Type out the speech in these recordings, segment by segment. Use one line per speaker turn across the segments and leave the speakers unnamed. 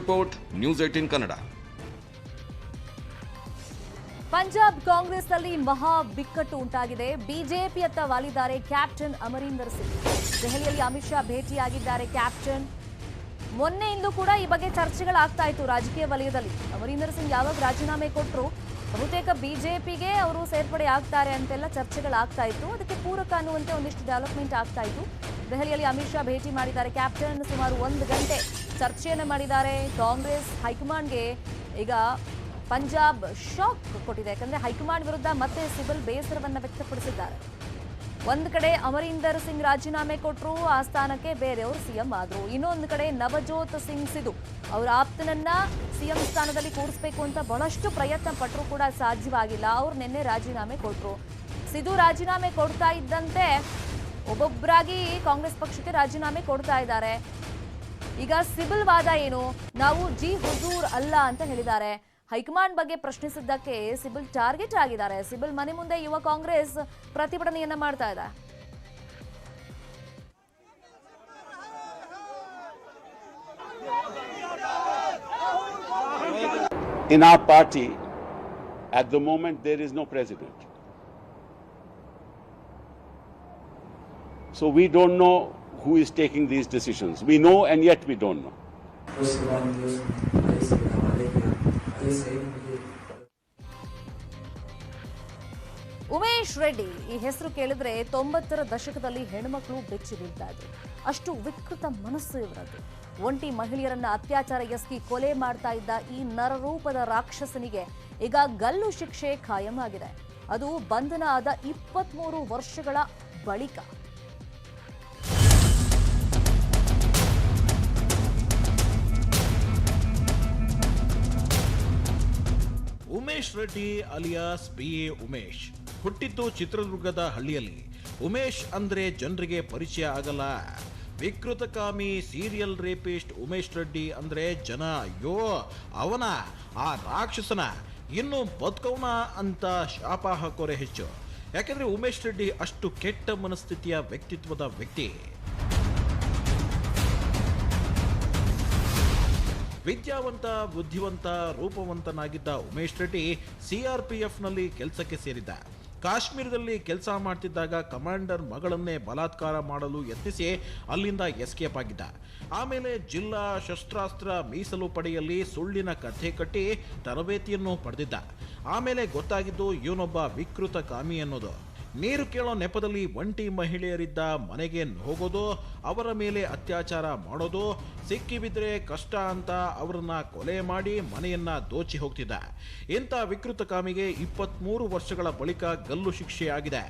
Report, news eighteen Kannada.
Punjab ಕಾಂಗ್ರೆಸ್ನಲ್ಲಿ ಮಹಾ ಬಿಕ್ಕಟ್ಟು ಉಂಟಾಗಿದೆ. ಬಿಜೆಪಿಯತ್ತ ವಾಲಿದ್ದಾರೆ ಕ್ಯಾಪ್ಟನ್ ಅಮರೀಂದರ್ ಸಿಂಗ್. ದೆಹಲಿಯಲ್ಲಿ ಅಮಿತ್ ಶಾ ಭೇಟಿಯಾಗಿದ್ದಾರೆ ಕ್ಯಾಪ್ಟನ್. ಮೊನ್ನೆಯಿಂದ ಕೂಡ ಈ ಬಗ್ಗೆ ಚರ್ಚೆಗಳಾಗ್ತಾ ಇತ್ತು ರಾಜಕೀಯ ವಲಯದಲ್ಲಿ. ಅಮರೀಂದರ್ ಸಿಂಗ್ ಯಾವಾಗ ರಾಜೀನಾಮೆ ಕೊಟ್ಟರು ಬಹುತೇಕ ಬಿಜೆಪಿಗೆ ಅವರು ಸೇರ್ಪಡೆ ಆಗ್ತಾರೆ ಅಂತೆಲ್ಲ ಚರ್ಚೆಗಳಾಗ್ತಾ ಇತ್ತು. ಅದಕ್ಕೆ ಪೂರಕ ಅನ್ನುವಂತೆ ಒಂದಿಷ್ಟು ಡೆವಲಪ್ಮೆಂಟ್ ಆಗ್ತಾ ಇತ್ತು. ದೆಹಲಿಯಲ್ಲಿ ಅಮಿತ್ ಶಾ ಭೇಟಿ ಮಾಡಿದ್ದಾರೆ ಕ್ಯಾಪ್ಟನ್ ಸುಮಾರು ಒಂದು ಗಂಟೆ. ಚರ್ಚೆಯನ್ನು ಮಾಡಿದ್ದಾರೆ. ಕಾಂಗ್ರೆಸ್ ಹೈಕಮಾಂಡ್ಗೆ ಈಗ ಪಂಜಾಬ್ ಶಾಕ್ ಕೊಟ್ಟಿದೆ. ಯಾಕಂದ್ರೆ ಹೈಕಮಾಂಡ್ ವಿರುದ್ಧ ಮತ್ತೆ ಸಿಬಲ್ ಬೇಸರವನ್ನು ವ್ಯಕ್ತಪಡಿಸಿದ್ದಾರೆ. ಒಂದು ಕಡೆ ಅಮರೀಂದರ್ ಸಿಂಗ್ ರಾಜೀನಾಮೆ ಕೊಟ್ಟರು ಆ ಸ್ಥಾನಕ್ಕೆ ಬೇರೆಯವರು ಸಿಎಂ ಆದರು. ಇನ್ನೊಂದು ಕಡೆ ನವಜೋತ್ ಸಿಂಗ್ ಸಿಧು ಅವರ ಆಪ್ತನನ್ನ ಸಿಎಂ ಸ್ಥಾನದಲ್ಲಿ ಕೂರಿಸಬೇಕು ಅಂತ ಬಹಳಷ್ಟು ಪ್ರಯತ್ನ ಪಟ್ಟರು ಕೂಡ ಸಾಧ್ಯವಾಗಿಲ್ಲ. ಅವ್ರು ನಿನ್ನೆ ರಾಜೀನಾಮೆ ಕೊಟ್ಟರು ಸಿಧು ರಾಜೀನಾಮೆ ಕೊಡ್ತಾ ಇದ್ದಂತೆ ಒಬ್ಬೊಬ್ಬರಾಗಿ ಕಾಂಗ್ರೆಸ್ ಪಕ್ಷಕ್ಕೆ ರಾಜೀನಾಮೆ ಕೊಡ್ತಾ ಇದ್ದಾರೆ. ಈಗ ಸಿಬಿಲ್ ವಾದ ಏನು? ನಾವು ಜಿ ಹುಜೂರ್ ಅಲ್ಲ ಅಂತ ಹೇಳಿದ್ದಾರೆ. ಹೈಕಮಾಂಡ್ ಬಗ್ಗೆ ಪ್ರಶ್ನಿಸಿದ್ದಕ್ಕೆ ಸಿಬಿಲ್ ಟಾರ್ಗೆಟ್ ಆಗಿದ್ದಾರೆ. ಸಿಬಿಲ್ ಮನೆ ಮುಂದೆ ಯುವ ಕಾಂಗ್ರೆಸ್ ಪ್ರತಿಭಟನೆಯನ್ನ ಮಾಡ್ತಾ ಇದೆ.
In our party, at the moment, there is no president. So we don't know who is taking these decisions. We know and yet we don't know.
Umesh Reddy ಈ ಹೆಸರು ಕೇಳಿದ್ರೆ ತೊಂಬತ್ತರ ದಶಕದಲ್ಲಿ ಹೆಣ್ಮಕ್ಳು ಬೆಚ್ಚಿ ಬೀಳ್ತಾ ಇದ್ರು ಅಷ್ಟು ವಿಕೃತ ಮನಸ್ಸು ಇವರದ್ದು ಒಂಟಿ ಮಹಿಳೆಯರನ್ನ ಅತ್ಯಾಚಾರ ಎಸ್ಕಿ ಕೊಲೆ ಮಾಡ್ತಾ ಇದ್ದ ಈ ನರರೂಪದ ರಾಕ್ಷಸನಿಗೆ ಈಗ ಗಲ್ಲು ಶಿಕ್ಷೆ ಖಾಯಂ ಆಗಿದೆ ಅದು ಬಂಧನ ಆದ ಇಪ್ಪತ್ಮೂರು ವರ್ಷಗಳ ಬಳಿಕ
Reddy alias B A Umesh. ಹುಟ್ಟಿದ್ದು ಚಿತ್ರದುರ್ಗದ ಹಳ್ಳಿಯಲ್ಲಿ. ಉಮೇಶ್ ಅಂದ್ರೆ ಜನರಿಗೆ ಪರಿಚಯ ಆಗಲ್ಲ. ವಿಕೃತಕಾಮಿ ಸೀರಿಯಲ್ ರೇಪಿಸ್ಟ್ ಉಮೇಶ್ ರೆಡ್ಡಿ ಅಂದ್ರೆ ಜನ, ಅಯ್ಯೋ, ಅವನ, ಆ ರಾಕ್ಷಸನ, ಇನ್ನು ಬದುಕವನ ಅಂತ ಶಾಪ ಹಾಕೋರೆ ಹೆಚ್ಚು. ಯಾಕೆಂದ್ರೆ ಉಮೇಶ್ ರೆಡ್ಡಿ ಅಷ್ಟು ಕೆಟ್ಟ ಮನಸ್ಥಿತಿಯ ವ್ಯಕ್ತಿತ್ವದ ವ್ಯಕ್ತಿ. ವಿದ್ಯಾವಂತ, ಬುದ್ಧಿವಂತ, ರೂಪವಂತನಾಗಿದ್ದ ಉಮೇಶ್ ರೆಡ್ಡಿ ಸಿಆರ್ಪಿಎಫ್ನಲ್ಲಿ ಕೆಲಸಕ್ಕೆ ಸೇರಿದ್ದ. ಕಾಶ್ಮೀರದಲ್ಲಿ ಕೆಲಸ ಮಾಡ್ತಿದ್ದಾಗ ಕಮಾಂಡರ್ ಮಗಳನ್ನೇ ಬಲಾತ್ಕಾರ ಮಾಡಲು ಯತ್ನಿಸಿ ಅಲ್ಲಿಂದ ಎಸ್ಕೇಪ್ ಆಗಿದ್ದ. ಆಮೇಲೆ ಜಿಲ್ಲಾ ಶಸ್ತ್ರಾಸ್ತ್ರ ಮೀಸಲು ಪಡೆಯಲ್ಲಿ ಸುಳ್ಳಿನ ಕಥೆ ಕಟ್ಟಿ ತರಬೇತಿಯನ್ನು ಪಡೆದಿದ್ದ. ಆಮೇಲೆ ಗೊತ್ತಾಗಿದ್ದು ಇವನೊಬ್ಬ ವಿಕೃತ ಕಾಮಿ ಅನ್ನೋದು. ನೀರು ಕೇಳೋ ನೆಪದಲ್ಲಿ ಒಂಟಿ ಮಹಿಳೆಯರಿದ್ದ ಮನೆಗೆ ಹೋಗೋದು, ಅವರ ಮೇಲೆ ಅತ್ಯಾಚಾರ ಮಾಡೋದು, ಸಿಕ್ಕಿಬಿದ್ರೆ ಕಷ್ಟ ಅಂತ ಅವರನ್ನ ಕೊಲೆ ಮಾಡಿ ಮನೆಯನ್ನ ದೋಚಿ ಹೋಗ್ತಿದ್ದ. ಇಂಥ ವಿಕೃತ ಕಾಮಿಗೆ ಇಪ್ಪತ್ಮೂರು ವರ್ಷಗಳ ಬಳಿಕ ಗಲ್ಲು ಶಿಕ್ಷೆಯಾಗಿದೆ.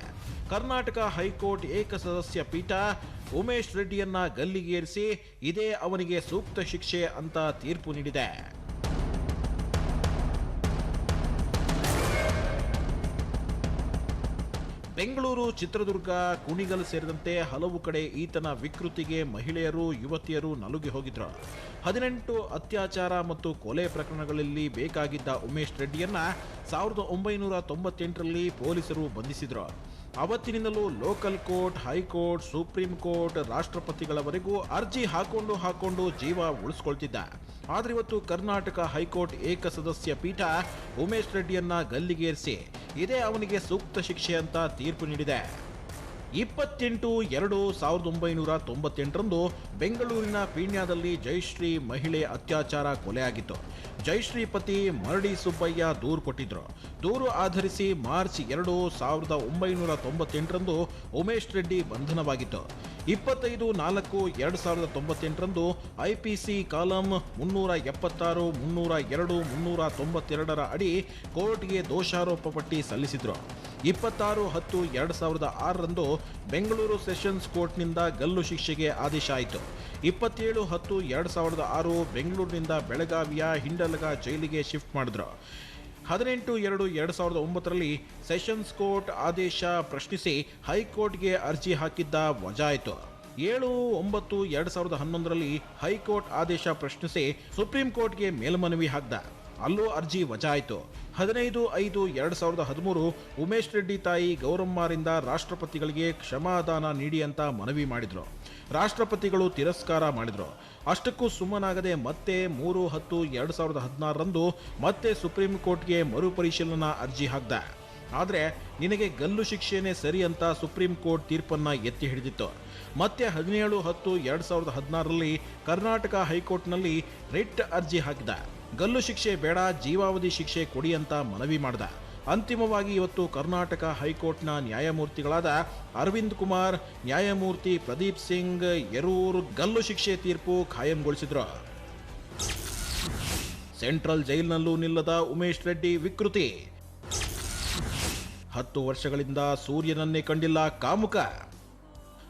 ಕರ್ನಾಟಕ ಹೈಕೋರ್ಟ್ ಏಕಸದಸ್ಯ ಪೀಠ ಉಮೇಶ್ ರೆಡ್ಡಿಯನ್ನ ಗಲ್ಲಿಗೇರಿಸಿ ಇದೇ ಅವನಿಗೆ ಸೂಕ್ತ ಶಿಕ್ಷೆ ಅಂತ ತೀರ್ಪು ನೀಡಿದೆ. ಬೆಂಗಳೂರು, ಚಿತ್ರದುರ್ಗ, ಕುಣಿಗಲ್ ಸೇರಿದಂತೆ ಹಲವು ಕಡೆ ಈತನ ವಿಕೃತಿಗೆ ಮಹಿಳೆಯರು, ಯುವತಿಯರು ನಲುಗಿ ಹೋಗಿದ್ರು. ಹದಿನೆಂಟು ಅತ್ಯಾಚಾರ ಮತ್ತು ಕೊಲೆ ಪ್ರಕರಣಗಳಲ್ಲಿ ಬೇಕಾಗಿದ್ದ ಉಮೇಶ್ ರೆಡ್ಡಿಯನ್ನ ಸಾವಿರದ ಒಂಬೈನೂರ ತೊಂಬತ್ತೆಂಟರಲ್ಲಿ ಪೊಲೀಸರು ಬಂಧಿಸಿದ್ರು. ಅವತ್ತಿನಿಂದಲೂ local court, high court, supreme court ರಾಷ್ಟ್ರಪತಿಗಳವರೆಗೂ ಅರ್ಜಿ ಹಾಕೊಂಡು ಹಾಕೊಂಡು ಜೀವ ಉಳಿಸ್ಕೊಳ್ತಿದ್ದ. ಆದ್ರೆ ಇವತ್ತು ಕರ್ನಾಟಕ ಹೈಕೋರ್ಟ್ ಏಕಸದಸ್ಯ ಪೀಠ ಉಮೇಶ್ ರೆಡ್ಡಿಯನ್ನ ಗಲ್ಲಿಗೇರಿಸಿ. ಇದೇ ಅವನಿಗೆ ಸೂಕ್ತ ಶಿಕ್ಷೆ ಅಂತ ತೀರ್ಪು ನೀಡಿದೆ. ಇಪ್ಪತ್ತೆಂಟು ಎರಡು ಸಾವಿರದ ಒಂಬೈನೂರ ತೊಂಬತ್ತೆಂಟರಂದು ಬೆಂಗಳೂರಿನ ಪೀಣ್ಯದಲ್ಲಿ ಜಯಶ್ರೀ ಮಹಿಳೆ ಅತ್ಯಾಚಾರ ಕೊಲೆಯಾಗಿತ್ತು. ಜಯಶ್ರೀ ಪತಿ ಮರಡಿ ಸುಬ್ಬಯ್ಯ ದೂರು ಕೊಟ್ಟಿದ್ರು. ದೂರು ಆಧರಿಸಿ ಮಾರ್ಚ್ ಎರಡು ಸಾವಿರದ ಒಂಬೈನೂರ ತೊಂಬತ್ತೆಂಟರಂದು ಉಮೇಶ್ ರೆಡ್ಡಿ ಬಂಧನವಾಗಿತ್ತು. ಇಪ್ಪತ್ತೈದು, ನಾಲ್ಕು, ಎರಡು ಸಾವಿರದ ತೊಂಬತ್ತೆಂಟರಂದು ಐ ಪಿ ಸಿ ಕಾಲಂ ಮುನ್ನೂರ ಎಪ್ಪತ್ತಾರು, ಮುನ್ನೂರ ಎರಡು, ಮುನ್ನೂರ ತೊಂಬತ್ತೆರಡರ ಅಡಿ ಕೋರ್ಟ್ಗೆ ದೋಷಾರೋಪ ಪಟ್ಟಿ ಸಲ್ಲಿಸಿದ್ರು. ಇಪ್ಪತ್ತಾರು, ಹತ್ತು, ಎರಡು ಸಾವಿರದ ಆರರಂದು ಬೆಂಗಳೂರು ಸೆಷನ್ಸ್ ಕೋರ್ಟ್ನಿಂದ ಗಲ್ಲು ಶಿಕ್ಷೆಗೆ ಆದೇಶ ಆಯಿತು. ಇಪ್ಪತ್ತೇಳು, ಹತ್ತು, ಎರಡು ಸಾವಿರದ ಆರು ಬೆಂಗಳೂರಿನಿಂದ ಬೆಳಗಾವಿಯ ಹಿಂಡಲಗ ಜೈಲಿಗೆ ಶಿಫ್ಟ್ ಮಾಡಿದ್ರು. ಹದಿನೆಂಟು ಎರಡು ಎರಡು ಸಾವಿರದ ಒಂಬತ್ತರಲ್ಲಿ ಸೆಷನ್ಸ್ ಕೋರ್ಟ್ ಆದೇಶ ಪ್ರಶ್ನಿಸಿ ಹೈಕೋರ್ಟ್ಗೆ ಅರ್ಜಿ ಹಾಕಿದ್ದ ವಜಾಯಿತು. ಏಳು ಒಂಬತ್ತು ಎರಡು ಸಾವಿರದ ಹನ್ನೊಂದರಲ್ಲಿ ಹೈಕೋರ್ಟ್ ಆದೇಶ ಪ್ರಶ್ನಿಸಿ ಸುಪ್ರೀಂ ಕೋರ್ಟ್ಗೆ ಮೇಲ್ಮನವಿ ಹಾಕ್ದ. ಅಲ್ಲೂ ಅರ್ಜಿ ವಜಾ ಆಯಿತು ಹದಿನೈದು ಐದು ಎರಡು ಸಾವಿರದ ಹದಿಮೂರು ಉಮೇಶ್ ರೆಡ್ಡಿ ತಾಯಿ ಗೌರಮ್ಮರಿಂದ ರಾಷ್ಟ್ರಪತಿಗಳಿಗೆ ಕ್ಷಮಾದಾನ ನೀಡಿ ಅಂತ ಮನವಿ ಮಾಡಿದರು. ರಾಷ್ಟ್ರಪತಿಗಳು ತಿರಸ್ಕಾರ ಮಾಡಿದರು. ಅಷ್ಟಕ್ಕೂ ಸುಮ್ಮನಾಗದೆ ಮತ್ತೆ ಮೂರು ಹತ್ತು ಎರಡು ಸಾವಿರದ ಹದಿನಾರರಂದು ಮತ್ತೆ ಸುಪ್ರೀಂ ಕೋರ್ಟ್ಗೆ ಮರುಪರಿಶೀಲನಾ ಅರ್ಜಿ ಹಾಕ್ದ. ಆದರೆ ನಿನಗೆ ಗಲ್ಲು ಶಿಕ್ಷೆನೇ ಸರಿ ಅಂತ ಸುಪ್ರೀಂ ಕೋರ್ಟ್ ತೀರ್ಪನ್ನು ಎತ್ತಿ ಹಿಡಿದಿತ್ತು. ಮತ್ತೆ ಹದಿನೇಳು ಹತ್ತು ಎರಡು ಸಾವಿರದ ಹದಿನಾರರಲ್ಲಿ ಕರ್ನಾಟಕ ಹೈಕೋರ್ಟ್ನಲ್ಲಿ ರಿಟ್ ಅರ್ಜಿ ಹಾಕಿದ. ಗಲ್ಲು ಶಿಕ್ಷೆ ಬೇಡ, ಜೀವಾವಧಿ ಶಿಕ್ಷೆ ಕೊಡಿ ಅಂತ ಮನವಿ ಮಾಡಿದ. ಅಂತಿಮವಾಗಿ ಇವತ್ತು ಕರ್ನಾಟಕ ಹೈಕೋರ್ಟ್ನ ನ್ಯಾಯಮೂರ್ತಿಗಳಾದ ಅರವಿಂದ್ ಕುಮಾರ್, ನ್ಯಾಯಮೂರ್ತಿ ಪ್ರದೀಪ್ ಸಿಂಗ್ ಯರೂರ್ ಗಲ್ಲು ಶಿಕ್ಷೆ ತೀರ್ಪು ಖಾಯಂಗೊಳಿಸಿದ್ರು. ಸೆಂಟ್ರಲ್ ಜೈಲಿನಲ್ಲೂ ನಿಲ್ಲದ ಉಮೇಶ್ ರೆಡ್ಡಿ ವಿಕೃತಿ. ಹತ್ತು ವರ್ಷಗಳಿಂದ ಸೂರ್ಯನನ್ನೇ ಕಂಡಿಲ್ಲ ಕಾಮುಕ.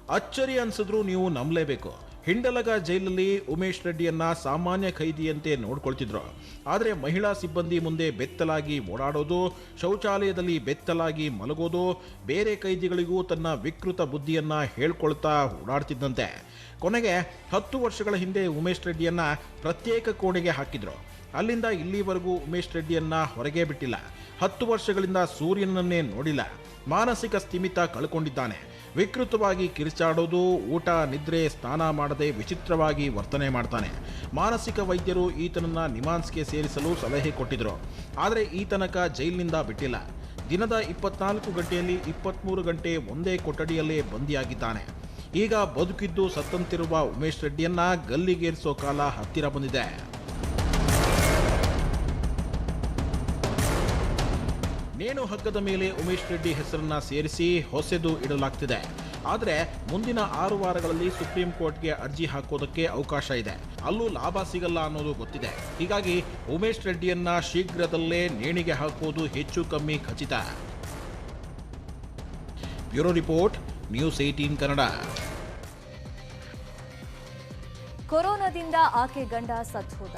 ಅಚ್ಚರಿ ಅನ್ಸಿದ್ರು ನೀವು ನಂಬಲೇಬೇಕು. ಹಿಂಡಲಗ ಜೈಲಲ್ಲಿ ಉಮೇಶ್ ರೆಡ್ಡಿಯನ್ನ ಸಾಮಾನ್ಯ ಖೈದಿಯಂತೆ ನೋಡ್ಕೊಳ್ತಿದ್ರು. ಆದರೆ ಮಹಿಳಾ ಸಿಬ್ಬಂದಿ ಮುಂದೆ ಬೆತ್ತಲಾಗಿ ಓಡಾಡೋದು, ಶೌಚಾಲಯದಲ್ಲಿ ಬೆತ್ತಲಾಗಿ ಮಲಗೋದು, ಬೇರೆ ಕೈದಿಗಳಿಗೂ ತನ್ನ ವಿಕೃತ ಬುದ್ಧಿಯನ್ನ ಹೇಳ್ಕೊಳ್ತಾ ಓಡಾಡ್ತಿದ್ದಂತೆ. ಕೊನೆಗೆ ಹತ್ತು ವರ್ಷಗಳ ಹಿಂದೆ ಉಮೇಶ್ ರೆಡ್ಡಿಯನ್ನ ಪ್ರತ್ಯೇಕ ಕೋಣೆಗೆ ಹಾಕಿದ್ರು. ಅಲ್ಲಿಂದ ಇಲ್ಲಿವರೆಗೂ ಉಮೇಶ್ ರೆಡ್ಡಿಯನ್ನ ಹೊರಗೆ ಬಿಟ್ಟಿಲ್ಲ. ಹತ್ತು ವರ್ಷಗಳಿಂದ ಸೂರ್ಯನನ್ನೇ ನೋಡಿಲ್ಲ. ಮಾನಸಿಕ ಸ್ಥಿಮಿತ ಕಳ್ಕೊಂಡಿದ್ದಾನೆ. ವಿಕೃತವಾಗಿ ಕಿರಿಚಾಡೋದು, ಊಟ, ನಿದ್ರೆ, ಸ್ನಾನ ಮಾಡದೆ ವಿಚಿತ್ರವಾಗಿ ವರ್ತನೆ ಮಾಡ್ತಾನೆ. ಮಾನಸಿಕ ವೈದ್ಯರು ಈತನನ್ನ ನಿಮಾನ್ಸ್ಗೆ ಸೇರಿಸಲು ಸಲಹೆ ಕೊಟ್ಟಿದ್ದರು ಆದರೆ ಈತನಕ ತನಕ ಜೈಲಿನಿಂದ ಬಿಟ್ಟಿಲ್ಲ. ದಿನದ ಇಪ್ಪತ್ನಾಲ್ಕು ಗಂಟೆಯಲ್ಲಿ ಇಪ್ಪತ್ತ್ಮೂರು ಗಂಟೆ ಒಂದೇ ಕೊಠಡಿಯಲ್ಲೇ ಬಂದಿಯಾಗಿದ್ದಾನೆ. ಈಗ ಬದುಕಿದ್ದು ಸತ್ತಂತಿರುವ ಉಮೇಶ್ ರೆಡ್ಡಿಯನ್ನ ಗಲ್ಲಿಗೇರಿಸೋ ಕಾಲ ಹತ್ತಿರ ಬಂದಿದೆ. ನೇಣು ಹಗ್ಗದ ಮೇಲೆ ಉಮೇಶ್ ರೆಡ್ಡಿ ಹೆಸರನ್ನ ಸೇರಿಸಿ ಹೊಸೆದು ಇಡಲಾಗ್ತಿದೆ. ಆದರೆ ಮುಂದಿನ ಆರು ವಾರಗಳಲ್ಲಿ ಸುಪ್ರೀಂ ಕೋರ್ಟ್ಗೆ ಅರ್ಜಿ ಹಾಕೋದಕ್ಕೆ ಅವಕಾಶ ಇದೆ. ಅಲ್ಲೂ ಲಾಭ ಸಿಗಲ್ಲ ಅನ್ನೋದು ಗೊತ್ತಿದೆ. ಹೀಗಾಗಿ ಉಮೇಶ್ ರೆಡ್ಡಿಯನ್ನ ಶೀಘ್ರದಲ್ಲೇ ನೇಣಿಗೆ ಹಾಕೋದು ಹೆಚ್ಚು ಕಮ್ಮಿ ಖಚಿತ. Bureau report, news eighteen Kannada.
ಕೊರೋನಾದಿಂದ ಆಕೆ ಗಂಡ ಸತ್ ಹೋದ.